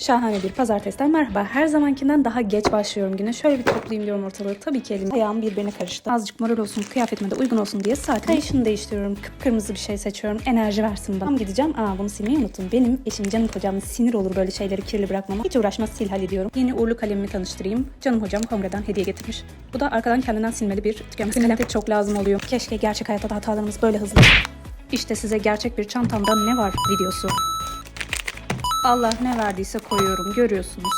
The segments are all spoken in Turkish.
Şahane bir pazartesiden merhaba. Her zamankinden daha geç başlıyorum güne. Şöyle bir toplayayım diyorum ortalığı. Tabii ki elim ayağım birbirine karıştı. Azıcık moral olsun, kıyafetime de uygun olsun diye saat kayışını değiştiriyorum. Kıpkırmızı bir şey seçiyorum. Enerji versin bana. Tam gideceğim. Aa bunu silmeyi unuttum. Benim eşim canım kocam sinir olur böyle şeyleri kirli bırakmama. Hiç uğraşmaz sil hallediyorum. Yeni uğurlu kalemimi tanıştırayım. Canım hocam kongreden hediye getirmiş. Bu da arkadan kendinden silmeli bir tükenmez kalem. de çok lazım oluyor. Keşke gerçek hayatta da hatalarımız böyle hızlı. İşte size gerçek bir çantamda ne var videosu. Allah ne verdiyse koyuyorum görüyorsunuz.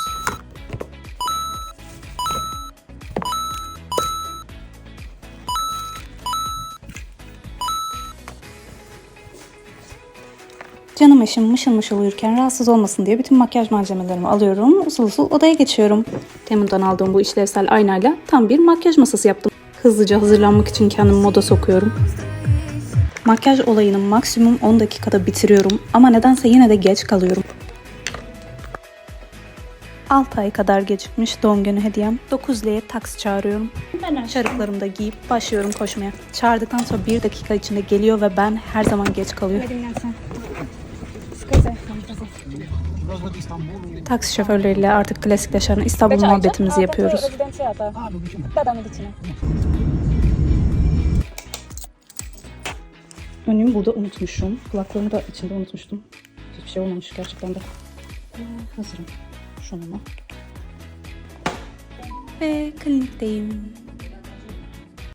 Canım eşim mışıl mışıl uyurken rahatsız olmasın diye bütün makyaj malzemelerimi alıyorum. Usul usul odaya geçiyorum. Temu'dan aldığım bu işlevsel aynayla tam bir makyaj masası yaptım. Hızlıca hazırlanmak için kendimi moda sokuyorum. Makyaj olayını maksimum 10 dakikada bitiriyorum ama nedense yine de geç kalıyorum. 6 ay kadar gecikmiş doğum günü hediyem. 9 liraya taksi çağırıyorum. Şarıklarımı da giyip başlıyorum koşmaya. Çağırdıktan sonra 1 dakika içinde geliyor ve ben her zaman geç kalıyorum. Taksi şoförleriyle artık klasikleşen İstanbul muhabbetimizi yapıyoruz. Önlüğümü burada unutmuşum. Kulaklığımı da içinde unutmuştum. Hiçbir şey olmamış gerçekten de. Hazırım. Şununla. Ve klinikteyim.